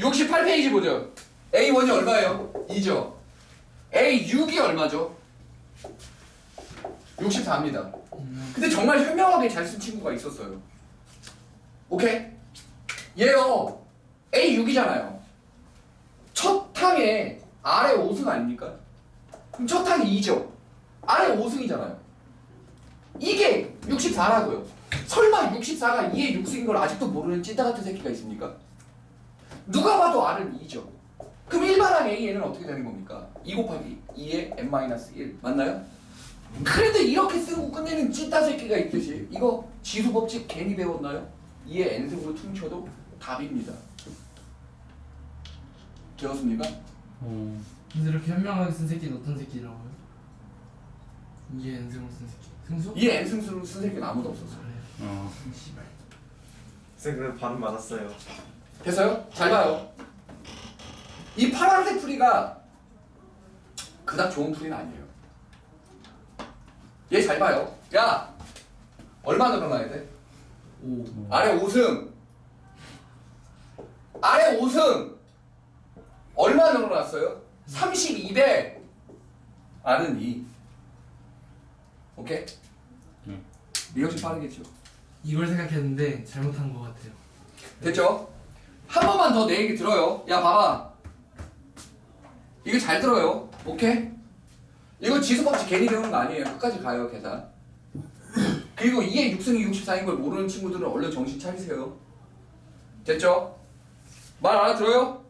68페이지 보죠. A1이 얼마예요? 2죠. A6이 얼마죠? 64입니다. 근데 정말 현명하게 잘 쓴 친구가 있었어요. 오케이? 얘요. A6이잖아요. 첫 항에 아래 5승 아닙니까? 그럼 첫 항이 2죠. 아래 5승이잖아요. 이게 64라고요. 설마 64가 2의 6승인 걸 아직도 모르는 찐따 같은 새끼가 있습니까? 누가 봐도 R은 2죠. 그럼 일반항 AN은 어떻게 되는 겁니까? 2 곱하기 2의 n-1 맞나요? 그래도 이렇게 쓰고 끝내는 찐따 새끼가 있듯이 이거 지수 법칙 괜히 배웠나요? 2의 n승으로 퉁쳐도 답입니다. 되었습니까? 어. 근데 이렇게 현명하게 쓴 새끼는 어떤 새끼라고요? 이게 엔승으로 쓴 새끼 승수? 2의 n승수로 쓴 새끼는 아무도 없었어요. 그래요 어. 씨발 쌤 그래도 반응 맞았어요. 됐어요? 잘 봐요. 이 파란색 풀이가 그닥 좋은 풀이는 아니에요. 얘 잘 봐요. 야, 얼마 늘어나야 돼? 오 아래 5승. 아래 5승. 얼마 늘어났어요? 32배. 아는 2. 오케이? 응. 리허설 빠르겠죠? 이걸 생각했는데 잘못한 것 같아요 됐죠? 한 번만 더 내 얘기 들어요. 야, 봐봐. 이거 잘 들어요. 오케이? 이거 지수법칙 괜히 배우는 거 아니에요. 끝까지 가요, 계산. 그리고 이게 6승이 64인 걸 모르는 친구들은 얼른 정신 차리세요. 됐죠? 말 알아들어요?